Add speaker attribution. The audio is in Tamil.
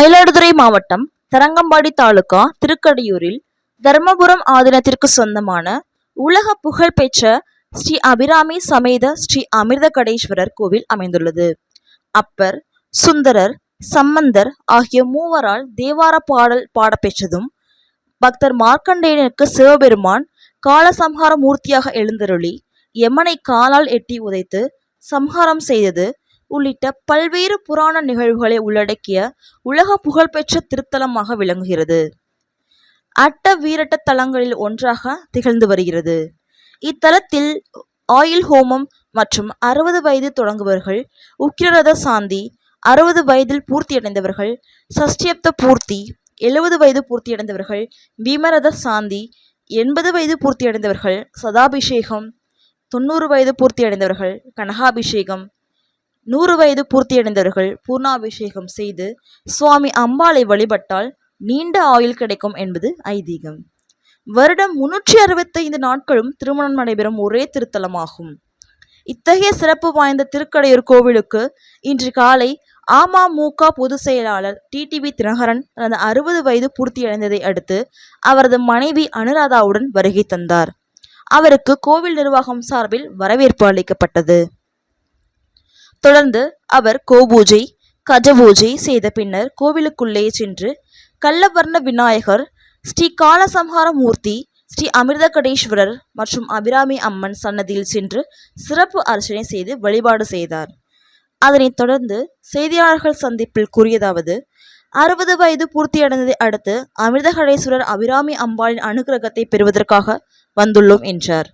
Speaker 1: மயிலாடுதுறை மாவட்டம் தரங்கம்பாடி தாலுகா திருக்கடையூரில் தர்மபுரம் ஆதீனத்திற்கு சொந்தமான உலக புகழ்பெற்ற ஸ்ரீ அபிராமி சமேத ஸ்ரீ அமிர்தகடேஸ்வரர் கோவில் அமைந்துள்ளது. அப்பர் சுந்தரர் சம்பந்தர் ஆகிய மூவரால் தேவார பாடல் பாடப்பெற்றதும் பக்தர் மார்க்கண்டேயனுக்கு சிவபெருமான் காலசம்ஹார மூர்த்தியாக எழுந்தருளி யமனை காலால் எட்டி உதைத்து சம்ஹாரம் செய்தது உள்ளிட்ட பல்வேறு புராண நிகழ்வுகளை உள்ளடக்கிய உலக புகழ்பெற்ற திருத்தலமாக விளங்குகிறது. அட்ட வீரட்ட தலங்களில் ஒன்றாக திகழ்ந்து வருகிறது. இத்தலத்தில் ஆயில் ஹோமம் மற்றும் அறுபது வயது தொடங்குபவர்கள் உக்கிரரத சாந்தி அறுபது வயதில் பூர்த்தியடைந்தவர்கள் சஷ்டியப்த பூர்த்தி எழுபது வயது பூர்த்தியடைந்தவர்கள் பீமரத சாந்தி எண்பது வயது பூர்த்தியடைந்தவர்கள் சதாபிஷேகம் தொண்ணூறு வயது பூர்த்தியடைந்தவர்கள் கனகாபிஷேகம் நூறு வயது பூர்த்தியடைந்தவர்கள் பூர்ணாபிஷேகம் செய்து சுவாமி அம்பாளை வழிபட்டால் நீண்ட ஆயுள் கிடைக்கும் என்பது ஐதீகம். வருடம் முன்னூற்றி அறுபத்தைந்து நாட்களும் திருமணம் நடைபெறும் ஒரே திருத்தலமாகும். இத்தகைய சிறப்பு வாய்ந்த திருக்கடையூர் கோவிலுக்கு இன்று காலை அமமுக பொதுச் செயலாளர் டிடிவி தினகரன் தனது அறுபது வயது பூர்த்தியடைந்ததை அடுத்து அவரது மனைவி அனுராதாவுடன் வருகை தந்தார். அவருக்கு கோவில் நிர்வாகம் சார்பில் வரவேற்பு அளிக்கப்பட்டது. தொடர்ந்து அவர் கோபூஜை கஜபூஜை செய்த பின்னர் கோவிலுக்குள்ளே சென்று கள்ளவர்ண விநாயகர் ஸ்ரீ காலசம்ஹார மூர்த்தி ஸ்ரீ அமிர்தகடேஸ்வரர் மற்றும் அபிராமி அம்மன் சன்னதியில் சென்று சிறப்பு அர்ச்சனை செய்து வழிபாடு செய்தார். அதனைத் தொடர்ந்து செய்தியாளர்கள் சந்திப்பில் கூறியதாவது அறுபது வயது பூர்த்தியடைந்ததை அடுத்து அமிர்தகடேஸ்வரர் அபிராமி அம்பாளின் அனுகிரகத்தை பெறுவதற்காக வந்துள்ளோம் என்றார்.